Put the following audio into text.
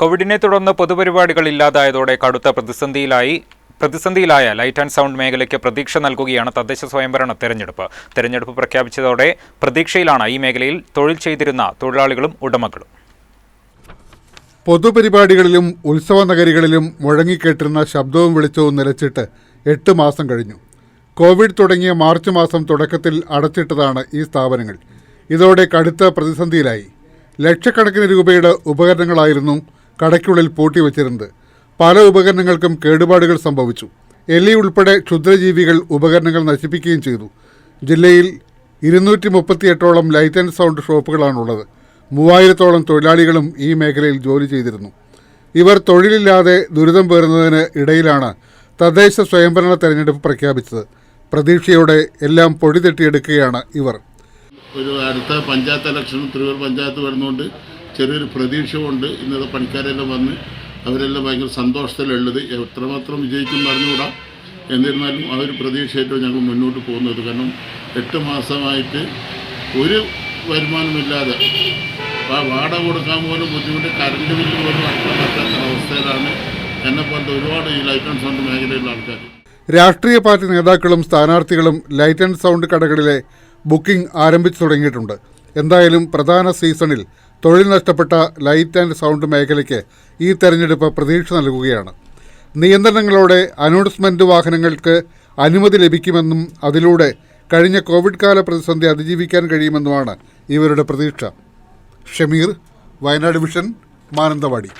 കോവിഡിനെ തുടർന്ന് പൊതുപരിപാടികൾ ഇല്ലാതായതോടെ കടുത്ത പ്രതിസന്ധിയിലായി പ്രതിസന്ധിയിലായ ലൈറ്റ് ആൻഡ് സൗണ്ട് മേഖലയ്ക്ക് പ്രതീക്ഷ നൽകുകയാണ് തദ്ദേശ സ്വയംഭരണ തെരഞ്ഞെടുപ്പ്. തെരഞ്ഞെടുപ്പ് പ്രഖ്യാപിച്ചതോടെ പ്രതീക്ഷയിലാണ് ഈ മേഖലയിൽ തൊഴിൽ ചെയ്തിരുന്ന തൊഴിലാളികളും ഉടമകളും. പൊതുപരിപാടികളിലും ഉത്സവ നഗരികളിലും മുഴങ്ങിക്കേട്ടിരുന്ന ശബ്ദവും വെളിച്ചവും നിലച്ചിട്ട് എട്ട് മാസം കഴിഞ്ഞു. കോവിഡ് തുടങ്ങിയ മാർച്ച് മാസം തുടക്കത്തിൽ അടച്ചിട്ടതാണ് ഈ സ്ഥാപനങ്ങൾ. ഇതോടെ കടുത്ത പ്രതിസന്ധിയിലായി. ലക്ഷക്കണക്കിന് രൂപയുടെ ഉപകരണങ്ങളായിരുന്നു കടയ്ക്കുള്ളിൽ പൂട്ടിവച്ചിരുന്നത് പല ഉപകരണങ്ങൾക്കും കേടുപാടുകൾ സംഭവിച്ചു. എലി ഉൾപ്പെടെ ക്ഷുദ്രജീവികൾ ഉപകരണങ്ങൾ നശിപ്പിക്കുകയും ചെയ്തു. ജില്ലയിൽ ഇരുന്നൂറ്റി മുപ്പത്തിയെട്ടോളം ലൈറ്റ് ആൻഡ് സൗണ്ട് ഷോപ്പുകളാണുള്ളത്. മൂവായിരത്തോളം തൊഴിലാളികളും ഈ മേഖലയിൽ ജോലി ചെയ്തിരുന്നു. ഇവർ തൊഴിലില്ലാതെ ദുരിതം പേറുന്നതിന് ഇടയിലാണ് തദ്ദേശ സ്വയംഭരണ തെരഞ്ഞെടുപ്പ് പ്രഖ്യാപിച്ചത്. പ്രതീക്ഷയോടെ എല്ലാം പൊടി തട്ടിയെടുക്കുകയാണ് ഇവർ. ഒരു അടുത്ത പഞ്ചായത്ത് ഇലക്ഷൻ തിരുവൂർ പഞ്ചായത്ത് വരുന്നതുകൊണ്ട് ചെറിയൊരു പ്രതീക്ഷ കൊണ്ട് ഇന്നത്തെ പണിക്കാരെല്ലാം വന്ന് അവരെല്ലാം ഭയങ്കര സന്തോഷത്തിലുള്ളത്. എത്രമാത്രം വിജയിക്കും പറഞ്ഞുകൂടാ എന്നിരുന്നാലും ആ ഒരു പ്രതീക്ഷയായിട്ട് ഞങ്ങൾ മുന്നോട്ട് പോകുന്നത്. കാരണം എട്ട് മാസമായിട്ട് ഒരു വരുമാനമില്ലാതെ ആ വാടക കൊടുക്കാൻ പോലും ബുദ്ധിമുട്ട് കറണ്ട് ബില്ല് പോലും അടക്കാൻ പറ്റാത്ത അവസ്ഥയിലാണ് എന്നെപ്പോലത്തെ ഒരുപാട് ഈ ലൈറ്റ് ആൻഡ് സൗണ്ട് മേഖലയിലുള്ള ആൾക്കാർ രാഷ്ട്രീയ പാർട്ടി നേതാക്കളും സ്ഥാനാർത്ഥികളും ലൈറ്റ് ആൻഡ് സൗണ്ട് കടകളിലെ ബുക്കിംഗ് ആരംഭിച്ചു തുടങ്ങിയിട്ടുണ്ട്. എന്തായാലും പ്രധാന സീസണിൽ തൊഴിൽ നഷ്ടപ്പെട്ട ലൈറ്റ് ആൻഡ് സൗണ്ട് മേഖലയ്ക്ക് ഈ തെരഞ്ഞെടുപ്പ് പ്രതീക്ഷ നൽകുകയാണ്. നിയന്ത്രണങ്ങളോടെ അനൗൺസ്മെന്റ് വാഹനങ്ങൾക്ക് അനുമതി ലഭിക്കുമെന്നും അതിലൂടെ കഴിഞ്ഞ കോവിഡ് കാല പ്രതിസന്ധി അതിജീവിക്കാൻ കഴിയുമെന്നുമാണ് ഇവരുടെ പ്രതീക്ഷ. ഷമീർ വയനാട് വിഷൻ മാനന്തവാടി.